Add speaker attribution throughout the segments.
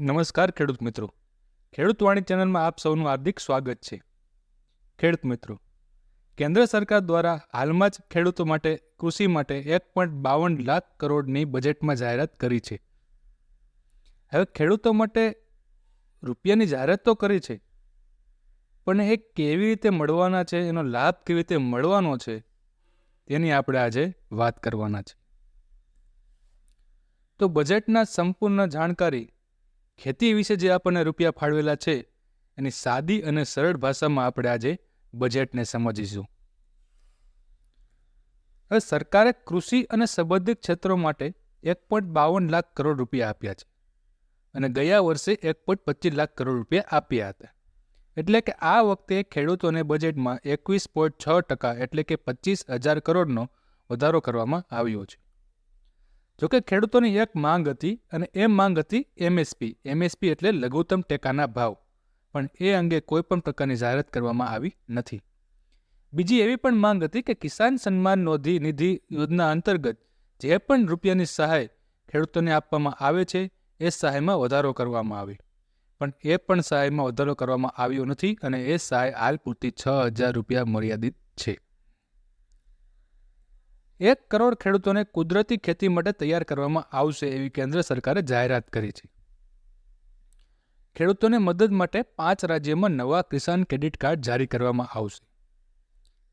Speaker 1: નમસ્કાર ખેડૂત મિત્રો. ખેડૂત વાણી ચેનલમાં આપ સૌનું હાર્દિક સ્વાગત છે. ખેડૂત મિત્રો, કેન્દ્ર સરકાર દ્વારા હાલમાં જ ખેડૂતો માટે, કૃષિ માટે એક પોઈન્ટ બાવન લાખ કરોડની બજેટમાં જાહેરાત કરી છે. હવે ખેડૂતો માટે રૂપિયાની જાહેરાત તો કરી છે. પણ એ કેવી રીતે મળવાના છે, એનો લાભ કેવી રીતે મળવાનો છે, તેની આપણે આજે વાત કરવાના છે. તો બજેટના સંપૂર્ણ જાણકારી ખેતી વિશે જે આપણને રૂપિયા ફાળવેલા છે, એની સાદી અને સરળ ભાષામાં આપણે આજે બજેટને સમજીશું. હવે સરકારે કૃષિ અને સંબંધિત ક્ષેત્રો માટે એક પોઈન્ટ બાવન લાખ કરોડ રૂપિયા આપ્યા છે અને ગયા વર્ષે એક પોઈન્ટ પચીસ લાખ કરોડ રૂપિયા આપ્યા હતા. એટલે કે આ વખતે ખેડૂતોને બજેટમાં એકવીસ પોઈન્ટ છ ટકા એટલે કે પચીસ હજાર કરોડનો વધારો કરવામાં આવ્યો છે. જોકે ખેડૂતોની એક માંગ હતી અને એ માંગ હતી એમએસપી. એમએસપી એટલે લઘુત્તમ ટેકાના ભાવ. પણ એ અંગે કોઈ પણ પ્રકારની જાહેરાત કરવામાં આવી નથી. બીજી એવી પણ માંગ હતી કે કિસાન સન્માન નોંધી નિધિ યોજના અંતર્ગત જે પણ રૂપિયાની સહાય ખેડૂતોને આપવામાં આવે છે, એ સહાયમાં વધારો કરવામાં આવે. પણ એ પણ સહાયમાં વધારો કરવામાં આવ્યો નથી અને એ સહાય હાલ પૂરતી છ હજાર રૂપિયા મર્યાદિત છે. એક કરોડ ખેડૂતોને કુદરતી ખેતી માટે તૈયાર કરવામાં આવશે એવી કેન્દ્ર સરકારે જાહેરાત કરી છે. ખેડૂતોને મદદ માટે પાંચ રાજ્યમાં નવા કિસાન ક્રેડિટ કાર્ડ જારી કરવામાં આવશે.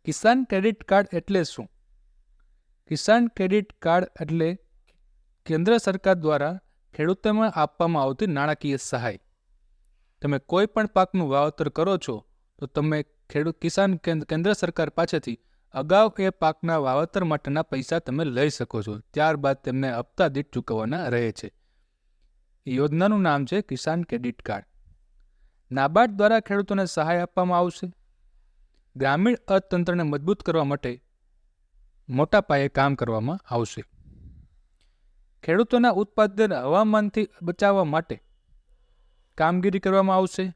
Speaker 1: કિસાન ક્રેડિટ કાર્ડ એટલે શું? કિસાન ક્રેડિટ કાર્ડ એટલે કેન્દ્ર સરકાર દ્વારા ખેડૂતોમાં આપવામાં આવતી નાણાકીય સહાય. તમે કોઈ પણ પાકનું વાવતર કરો છો, તો તમે ખેડૂત કિસાન કેન્દ્ર સરકાર પાસેથી અગાઉ એ પાકના વાવેતર માટેના પૈસા તમે લઈ શકો છો. ત્યારબાદ તેમને હપ્તા દીઠ ચૂકવવાના રહે છે. યોજનાનું નામ છે કિસાન ક્રેડિટ કાર્ડ. નાબાર્ડ દ્વારા ખેડૂતોને સહાય આપવામાં આવશે. ગ્રામીણ અર્થતંત્રને મજબૂત કરવા માટે મોટા પાયે કામ કરવામાં આવશે. ખેડૂતોના ઉત્પાદન હવામાનથી બચાવવા માટે કામગીરી કરવામાં આવશે.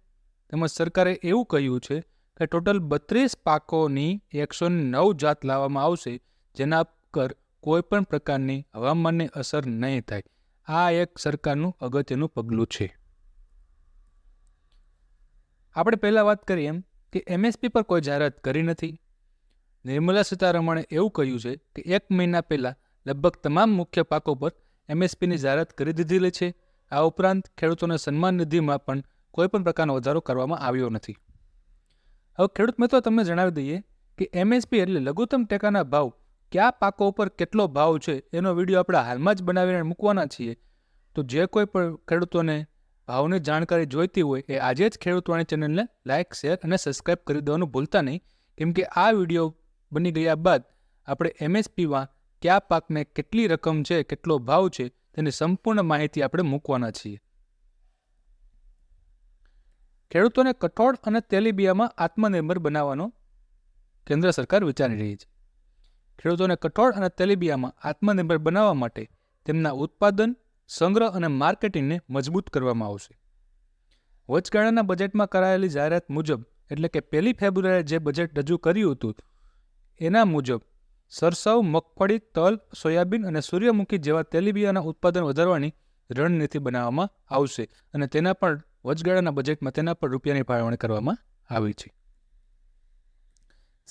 Speaker 1: તેમજ સરકારે એવું કહ્યું છે કે ટોટલ બત્રીસ પાકોની એકસો નવ જાત લાવવામાં આવશે, જેના પર કોઈ પણ પ્રકારની હવામાનની અસર નહીં થાય. આ એક સરકારનું અગત્યનું પગલું છે. આપણે પહેલાં વાત કરીએ એમ કે એમએસપી પર કોઈ જાહેરાત કરી નથી. નિર્મલા સીતારમણે એવું કહ્યું છે કે એક મહિના પહેલાં લગભગ તમામ મુખ્ય પાકો પર એમએસપીની જાહેરાત કરી દીધેલી છે. આ ઉપરાંત ખેડૂતોને સન્માન નિધિમાં પણ કોઈ પણ પ્રકારનો વધારો કરવામાં આવ્યો નથી. હવે ખેડૂત મિત્રો, તમને જણાવી દઈએ કે એમએસપી એટલે લઘુત્તમ ટેકાના ભાવ કયા પાકો ઉપર કેટલો ભાવ છે એનો વીડિયો આપણે હાલમાં જ બનાવીને મૂકવાના છીએ. તો જે કોઈ પણ ખેડૂતોને ભાવની જાણકારી જોઈતી હોય એ આજે જ ખેડૂતવાણી ચેનલને લાઇક શેર અને સબસ્ક્રાઇબ કરી દેવાનું ભૂલતા નહીં. કેમ કે આ વીડિયો બની ગયા બાદ આપણે એમએસપીમાં કયા પાકને કેટલી રકમ છે, કેટલો ભાવ છે, તેની સંપૂર્ણ માહિતી આપણે મૂકવાના છીએ. ખેડૂતોને કઠોળ અને તેલીબિયામાં આત્મનિર્ભર બનાવવાનો કેન્દ્ર સરકાર વિચારી રહી છે. ખેડૂતોને કઠોળ અને તેલીબિયામાં આત્મનિર્ભર બનાવવા માટે તેમના ઉત્પાદન, સંગ્રહ અને માર્કેટિંગને મજબૂત કરવામાં આવશે. વચગાળાના બજેટમાં કરાયેલી જાહેરાત મુજબ, એટલે કે પહેલી ફેબ્રુઆરીએ જે બજેટ રજૂ કર્યું હતું, એના મુજબ સરસવ, મગફળી, તલ, સોયાબીન અને સૂર્યમુખી જેવા તેલીબિયાના ઉત્પાદન વધારવાની રણનીતિ બનાવવામાં આવશે અને તેના પણ વચગાળાના બજેટમાં તેના પર રૂપિયાની ફાળવણી કરવામાં આવી છે.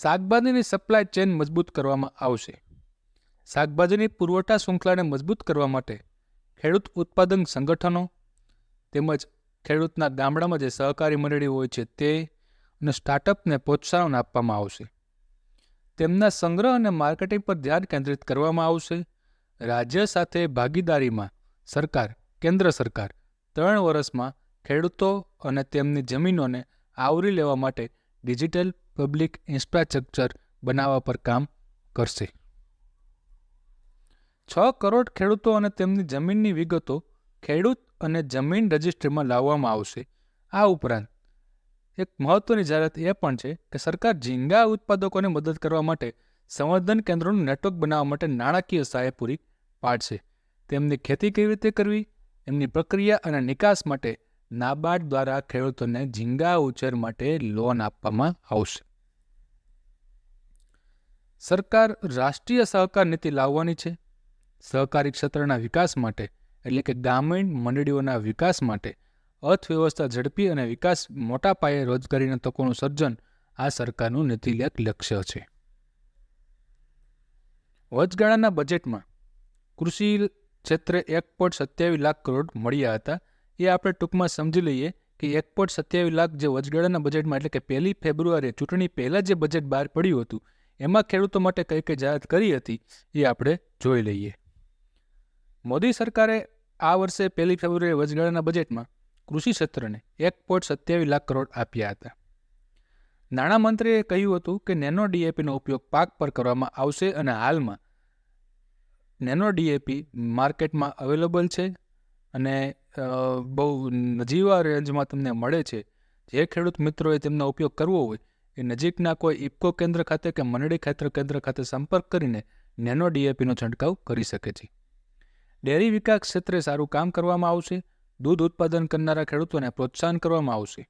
Speaker 1: શાકભાજીની સપ્લાય ચેન મજબૂત કરવામાં આવશે. શાકભાજીની પુરવઠા શૃંખલાને મજબૂત કરવા માટે ખેડૂત ઉત્પાદન સંગઠનો તેમજ ખેડૂતના ગામડામાં જે સહકારી મંડળી હોય છે તે અને સ્ટાર્ટઅપને પ્રોત્સાહન આપવામાં આવશે. તેમના સંગ્રહ અને માર્કેટિંગ પર ધ્યાન કેન્દ્રિત કરવામાં આવશે. રાજ્ય સાથે ભાગીદારીમાં સરકાર, કેન્દ્ર સરકાર ત્રણ વર્ષમાં ખેડૂતો અને તેમની જમીનોને આવરી લેવા માટે ડિજિટલ પબ્લિક ઇન્ફ્રાસ્ટ્રક્ચર બનાવવા પર કામ કરશે. છ કરોડ ખેડૂતો અને તેમની જમીનની વિગતો ખેડૂત અને જમીન રજિસ્ટ્રીમાં લાવવામાં આવશે. આ ઉપરાંત એક મહત્વની જાહેરાત એ પણ છે કે સરકાર ઝીંગા ઉત્પાદકોને મદદ કરવા માટે સંવર્ધન કેન્દ્રોનું નેટવર્ક બનાવવા માટે નાણાકીય સહાય પૂરી પાડશે. તેમની ખેતી કેવી રીતે કરવી, એમની પ્રક્રિયા અને નિકાસ માટે નાબાર્ડ દ્વારા ખેડૂતોને ઝીંગા ઉછેર માટે લોન આપવામાં આવશે. સરકાર રાષ્ટ્રીય સહકાર નીતિ લાવવાની છે. સહકારી ક્ષેત્રના વિકાસ માટે, એટલે કે ગ્રામીણ મંડળીઓના વિકાસ માટે, અર્થવ્યવસ્થા ઝડપી અને વિકાસ મોટા પાયે રોજગારીના તકોનું સર્જન આ સરકારનું નીતિલેખ લક્ષ્ય છે. વચગાળાના બજેટમાં કૃષિ ક્ષેત્રે એક પોઈન્ટ સત્યાવીસ લાખ કરોડ મળ્યા હતા. એ આપણે ટૂંકમાં સમજી લઈએ કે એક પોઈન્ટ સત્યાવીસ લાખ જે વચગાળાના બજેટમાં, એટલે કે પહેલી ફેબ્રુઆરીએ ચૂંટણી પહેલાં જે બજેટ બહાર પડ્યું હતું, એમાં ખેડૂતો માટે કઈ કઈ જાહેરાત કરી હતી, એ આપણે જોઈ લઈએ. મોદી સરકારે આ વર્ષે પહેલી ફેબ્રુઆરી વચગાળાના બજેટમાં કૃષિ ક્ષેત્રને એક પોઈન્ટ સત્યાવીસ લાખ કરોડ આપ્યા હતા. નાણામંત્રીએ કહ્યું હતું કે નેનો ડીએપીનો ઉપયોગ પાક પર કરવામાં આવશે અને હાલમાં નેનો ડીએપી માર્કેટમાં અવેલેબલ છે અને બહુ નજીવા રેન્જમાં તમને મળે છે. જે ખેડૂત મિત્રોએ તેમનો ઉપયોગ કરવો હોય, એ નજીકના કોઈ ઇફકો કેન્દ્ર ખાતે કે મંડળી ખાતર કેન્દ્ર ખાતે સંપર્ક કરીને નેનો ડીએપીનો છંટકાવ કરી શકે છે. ડેરી વિકાસ ક્ષેત્રે સારું કામ કરવામાં આવશે, દૂધ ઉત્પાદન કરનારા ખેડૂતોને પ્રોત્સાહન કરવામાં આવશે.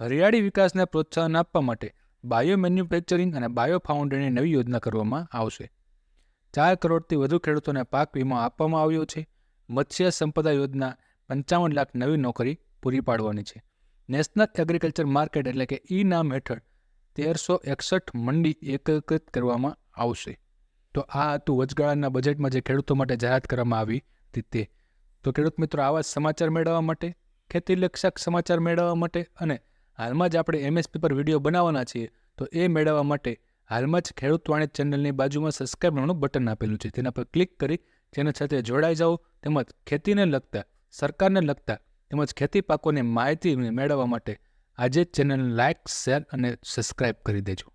Speaker 1: હરિયાળી વિકાસને પ્રોત્સાહન આપવા માટે બાયો મેન્યુફેક્ચરિંગ અને બાયો ફાઉન્ડરીની નવી યોજના કરવામાં આવશે. ચાર કરોડથી વધુ ખેડૂતોને પાક વીમો આપવામાં આવ્યો છે. મત્સ્ય સંપદા યોજના પંચાવન લાખ નવી નોકરી પૂરી પાડવાની છે. નેશનલ એગ્રીકલ્ચર માર્કેટ એટલે કે ઈ નામ હેઠળ તેરસો એકસઠ મંડી એકત્રિત કરવામાં આવશે. તો આ હતું વચગાળાના બજેટમાં જે ખેડૂતો માટે જાહેરાત કરવામાં આવી હતી તે. તો ખેડૂત મિત્રો, આવા સમાચાર મેળવવા માટે, ખેતી લક્ષક સમાચાર મેળવવા માટે અને હાલમાં જ આપણે એમએસપી પર વીડિયો બનાવવાના છીએ, તો એ મેળવવા માટે હાલમાં જ ખેડૂત વાણિજ ચેનલની બાજુમાં સબસ્ક્રાઈબ બટન આપેલું છે. તેના પર ક્લિક કરી જેના સાથે જોડાઈ જાઓ, તેમજ ખેતીને લગતા સરકારને લગતા તેમજ ખેતી પાકોની માહિતી મેળવવા માટે આજે જ ચેનલને લાઇક શેર અને સબસ્ક્રાઈબ કરી દેજો.